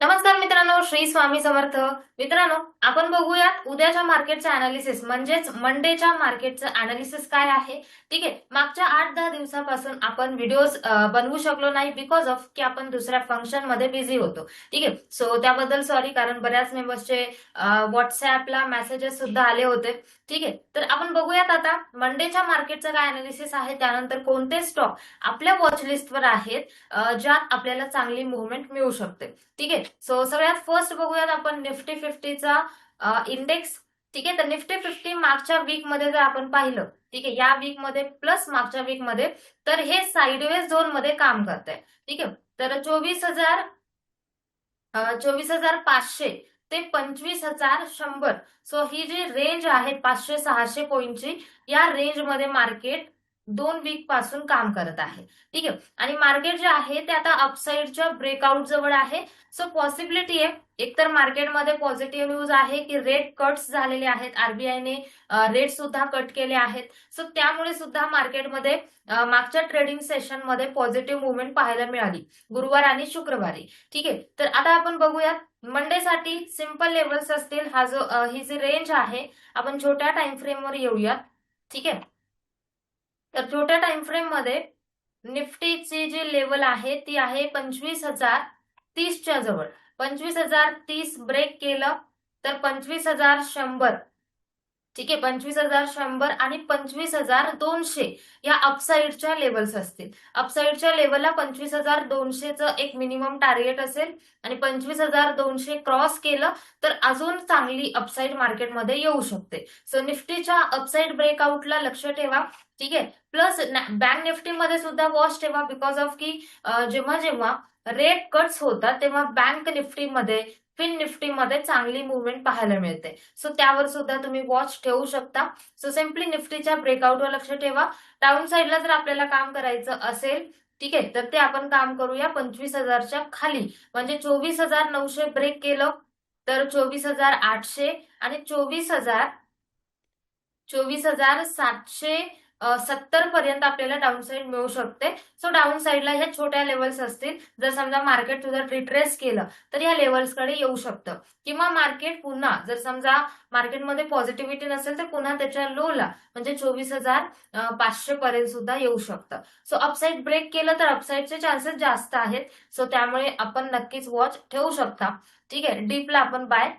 नमस्कार मित्रांनो श्री स्वामी समर्थ. मित्रांनो आपण बघूयात उद्याच्या मार्केटचं अनालिसिस म्हणजेच मंडेच्या मार्केटचं अनालिसिस काय आहे? ठीक आहे? मागच्या आठ दहा दिवसापासून आपण व्हिडिओज बनवू शकलो नाही बिकॉज ऑफ की आपण दुसऱ्या फंक्शनमध्ये बिझी होतो. ठीक आहे? सो त्याबद्दल सॉरी कारण बऱ्याच मेंबर्सचे व्हॉट्सअपला मेसेजेस सुद्धा आले होते. ठीक आहे? तर आपण बघूयात आता मंडेच्या मार्केटचं काय अनालिसिस आहे त्यानंतर कोणते स्टॉक आपल्या वॉचलिस्टवर आहेत ज्यात आपल्याला चांगली मुवमेंट मिळू शकते. ठीक आहे? सो सगळ्यात फर्स्ट बघूयात आपण निफ्टी फिफ्टीचा इंडेक्स ठीक? आहे तर निफ्टी फिफ्टी मागच्या वीकमध्ये जर आपण पाहिलं ठीक? आहे या वीकमध्ये प्लस मागच्या वीकमध्ये तर हे साईडवेज झोनमध्ये काम करत आहे ठीक? आहे तर चोवीस हजार चोवीस हजार पाचशे ते पंचवीस हजार शंभर. सो ही जी रेंज आहे पाचशे सहाशे पॉईंटची या रेंजमध्ये मार्केट दोन वीकपासून काम करत आहे. ठीक आहे? आणि मार्केट जे आहे ते आता अपसाईडच्या ब्रेकआउट जवळ आहे. सो पॉसिबिलिटी आहे एकतर मार्केटमध्ये पॉझिटिव्ह न्यूज आहे की रेट कट्स झालेले आहेत. आरबीआयने रेट सुद्धा कट केले आहेत. सो त्यामुळे सुद्धा मार्केटमध्ये मागच्या ट्रेडिंग सेशनमध्ये पॉझिटिव्ह मुवमेंट पाहायला मिळाली. गुरुवार आणि शुक्रवारी. ठीक आहे? तर आता आपण बघूयात. मंडेसाठी सिंपल लेवल्स असतील. हा जो ही जी रेंज आहे आपण छोट्या टाइम फ्रेमवर येऊयात. ठीक आहे? तर छोट्या टाइम फ्रेममध्ये निफ्टीची जी लेवल आहे ती आहे पंचवीस हजार तीसच्या जवळ. पंचवीस हजार तीस ब्रेक केलं तर पंचवीस हजार शंभर. ठीक आहे पंचवीस हजार शंभर आणि पंचवीस हजार दोनशे या अपसाईडच्या लेवल्स असतील. अपसाईडच्या लेवलला पंचवीस हजार दोनशेचं एक मिनिमम टार्गेट असेल आणि पंचवीस हजार दोनशे क्रॉस केलं तर अजून चांगली अपसाईड मार्केटमध्ये येऊ शकते. सो निफ्टीच्या अपसाईड ब्रेकआउटला लक्ष ठेवा. ठीक आहे? प्लस बँक निफ्टीमध्ये सुद्धा वॉच ठेवा बिकॉज ऑफ की जेव्हा जेव्हा रेट कट्स होतात तेव्हा बँक निफ्टीमध्ये फिन निफ्टीमध्ये चांगली मुवमेंट पाहायला मिळते. सो त्यावर सुद्धा तुम्ही वॉच ठेवू शकता. सो सिम्पली निफ्टीच्या ब्रेकआउटवर लक्ष ठेवा. डाऊन साईडला जर आपल्याला काम करायचं असेल ठीक आहे तर ते आपण काम करूया पंचवीस हजारच्या खाली. म्हणजे चोवीस हजार नऊशे ब्रेक केलं तर चोवीस हजार आठशे आणि चोवीस हजार चोवीस हजार सातशे सत्तर पर्यंत आपल्याला डाऊन साईड मिळू शकते. सो डाऊन साईडला ह्या छोट्या लेवल्स असतील. जर समजा मार्केट तुझं रिट्रेस केलं तर या लेवल्सकडे येऊ शकतं. किंवा मार्केट पुन्हा जर समजा मार्केटमध्ये पॉझिटिव्हिटी नसेल तर पुन्हा त्याच्या लोला म्हणजे चोवीस हजार पाचशे पर्यंत सुद्धा येऊ शकतं. सो अपसाईड ब्रेक केलं तर अपसाईडचे चान्सेस जास्त आहेत. सो त्यामुळे आपण नक्कीच वॉच ठेवू शकता. ठीक आहे? डीपला आपण बाय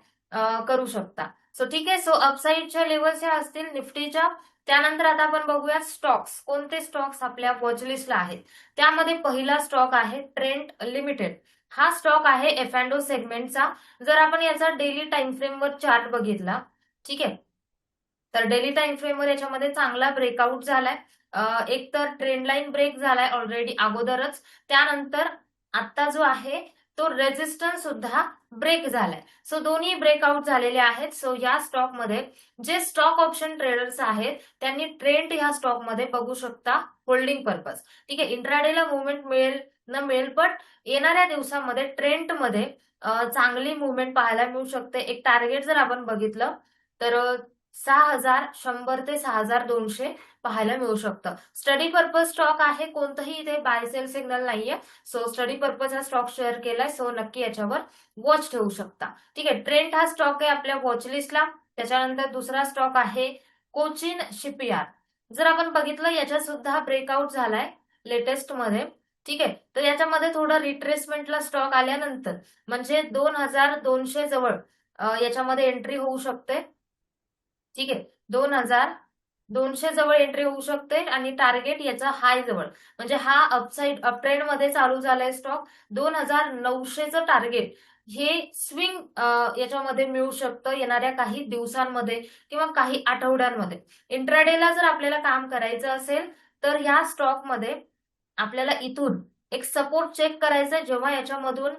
करू शकता. सो ठीक आहे. सो अपसाईडच्या लेवल्स ह्या असतील निफ्टीच्या. त्यानंतर आता आपण बघूया स्टॉक्स कोणते स्टॉक्स आपल्या वॉचलिस्टला आहेत? त्यामध्ये पहिला स्टॉक आहे ट्रेंड लिमिटेड हा स्टॉक आहे एफ अँड ओ सेगमेंटचा जर आपण याचा डेली टाइम फ्रेमवर चार्ट बघितला ठीक आहे. तर डेली टाइम फ्रेमवर याच्यामध्ये चांगला ब्रेकआउट झालाय. एक तर ट्रेंड लाईन ब्रेक झालाय ऑलरेडी अगोदरच. त्यानंतर आता जो आहे तो रेजिस्टन्स सुद्धा ब्रेक झालाय. सो दोन्ही ब्रेकआउट झालेले आहेत. सो या स्टॉकमध्ये जे स्टॉक ऑप्शन ट्रेडर्स आहेत त्यांनी ट्रेंड ह्या स्टॉकमध्ये बघू शकता होल्डिंग पर्पज ठीक आहे इंट्राडेला मुवमेंट मिळेल न मिळेल बट येणाऱ्या दिवसामध्ये ट्रेंडमध्ये चांगली मुवमेंट पाहायला मिळू शकते. एक टार्गेट जर आपण बघितलं तर सहा हजार शंभर ते सहा हजार दोनशे पाहायला मिळू शकतं. स्टडी पर्पज स्टॉक आहे कोणतंही इथे बाय सेल सिग्नल नाहीये. सो स्टडी पर्पज हा स्टॉक शेअर केलाय सो नक्की याच्यावर वॉच ठेवू शकता. ठीक आहे ट्रेंड हा स्टॉक आहे आपल्या वॉचलिस्टला त्याच्यानंतर दुसरा स्टॉक आहे कोचिन शिपयार्ड जर आपण बघितलं याच्यात सुद्धा ब्रेकआउट झालाय लेटेस्टमध्ये. ठीक आहे तर याच्यामध्ये थोडं रिट्रेसमेंटला स्टॉक आल्यानंतर म्हणजे दोन हजार दोनशे जवळ याच्यामध्ये एंट्री होऊ शकते. ठीक आहे. दोन हजार दोनशे जवळ एंट्री होऊ शकते आणि टार्गेट याचा हाय जवळ. म्हणजे हा अपसाईड अपट्रेंडमध्ये चालू झालाय स्टॉक दोन हजार नऊशेचं टार्गेट हे स्विंग याच्यामध्ये मिळू शकतं येणाऱ्या काही दिवसांमध्ये किंवा काही आठवड्यांमध्ये. इंट्राडेला जर आपल्याला काम करायचं असेल तर ह्या स्टॉकमध्ये आपल्याला इथून एक सपोर्ट चेक करायचा जेव्हा याच्यामधून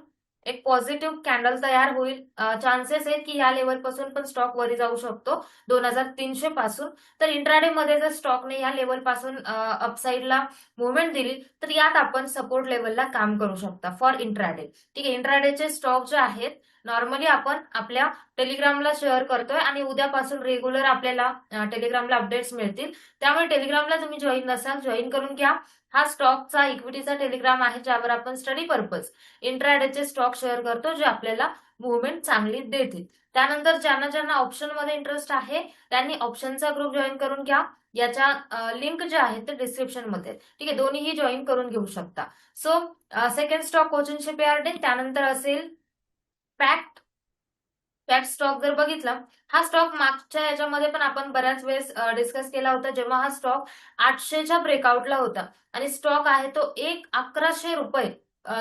एक पॉझिटिव्ह कॅन्डल तयार होईल. चान्सेस आहेत की या लेवलपासून पण स्टॉक वरी जाऊ शकतो. दोन हजार तीनशे पासून. तर इंट्राडे मध्ये जर स्टॉकने या लेवलपासून अपसाईडला मुवमेंट दिली तर यात आपण सपोर्ट लेवलला काम करू शकता फॉर इंट्राडे ठीक आहे इंट्राडेचे स्टॉक जे आहेत नॉर्मली आपण आपल्या टेलिग्रामला शेअर करतोय आणि उद्यापासून रेग्युलर आपल्याला टेलिग्रामला अपडेट्स मिळतील. त्यामुळे टेलिग्रामला तुम्ही जॉईन नसाल जॉईन करून घ्या. हा स्टॉकचा इक्विटीचा टेलिग्राम आहे ज्यावर आपण स्टडी पर्पज इंट्राडेचे स्टॉक शेअर करतो जे आपल्याला मुवमेंट चांगली देतील. त्यानंतर ज्यांना ज्यांना ऑप्शनमध्ये इंटरेस्ट आहे त्यांनी ऑप्शनचा ग्रुप जॉईन करून घ्या. याच्या लिंक जे आहे ते डिस्क्रिप्शनमध्ये. ठीक आहे दोन्हीही जॉईन करून घेऊ शकता. So second stock Cochin Shipyard आहे. त्यानंतर असेल पॅक्ट पॅक्ट स्टॉक जर बघितला हा स्टॉक मागच्या याच्यामध्ये पण आपण बऱ्याच वेळेस डिस्कस केला होता जेव्हा हा स्टॉक आठशेच्या ब्रेकआउटला होता. आणि स्टॉक आहे तो एक अकराशे रुपये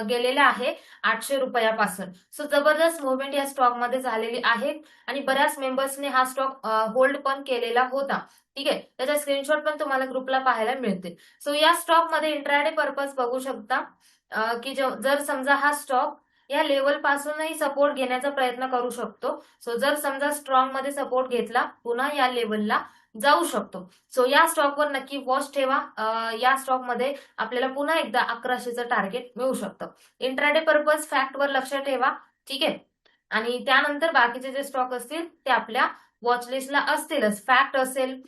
गेलेला आहे आठशे रुपयापासून. सो जबरदस्त मुवमेंट या स्टॉकमध्ये झालेली आहे. आणि बऱ्याच मेंबर्सने हा स्टॉक होल्ड पण केलेला होता. ठीक आहे? त्याचा स्क्रीनशॉट पण तुम्हाला ग्रुपला पाहायला मिळतील. सो या स्टॉकमध्ये इंट्राडे पर्पज बघू शकता. की जर समजा हा स्टॉक या लेवल पासूनही सपोर्ट घेण्याचा प्रयत्न करू शकतो. सो जर समजा स्ट्रॉंगमध्ये सपोर्ट घेतला पुन्हा या लेवलला जाऊ शकतो. सो या स्टॉकवर नक्की वॉच ठेवा. या स्टॉकमध्ये आपल्याला पुन्हा एकदा अकराशेचं टार्गेट मिळू शकतं. इंट्राडे पर्पज फॅक्टवर लक्ष ठेवा. ठीक आहे? आणि त्यानंतर बाकीचे जे स्टॉक असतील ते आपल्या वॉचलिस्टला असतीलच. फॅक्ट असेल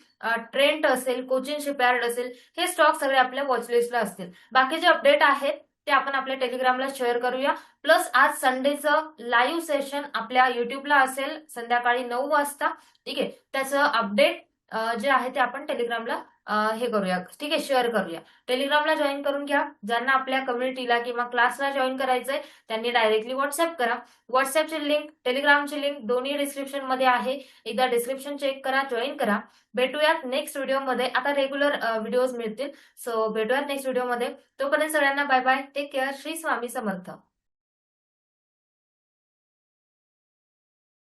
ट्रेंट असेल कोचिंग शिपयार्ड असेल हे स्टॉक सगळे आपल्या वॉचलिस्टला असतील. बाकीचे अपडेट आहेत. ते आपण आपल्या टेलिग्रामला शेअर करूया. प्लस आज संडेचं लाईव्ह सेशन आपल्या युट्यूबला असेल. संध्याकाळी नऊ वाजता. ठीक आहे? त्याचं अपडेट जे आहे ते आपण टेलिग्रामला हे करूया. ठीक आहे शेअर करूया. टेलिग्रामला जॉईन करून घ्या. ज्यांना आपल्या कम्युनिटीला किंवा क्लासला जॉईन करायचंय त्यांनी डायरेक्टली व्हॉट्सअप करा. व्हॉट्सअपची लिंक टेलिग्रामची लिंक दोन्ही डिस्क्रिप्शनमध्ये आहे. एकदा डिस्क्रिप्शन चेक करा जॉईन करा. भेटूयात नेक्स्ट व्हिडिओमध्ये आता रेग्युलर व्हिडिओज मिळतील. सो भेटूयात नेक्स्ट व्हिडिओमध्ये तोपर्यंत सगळ्यांना bye bye take care Shri Swami Samarth.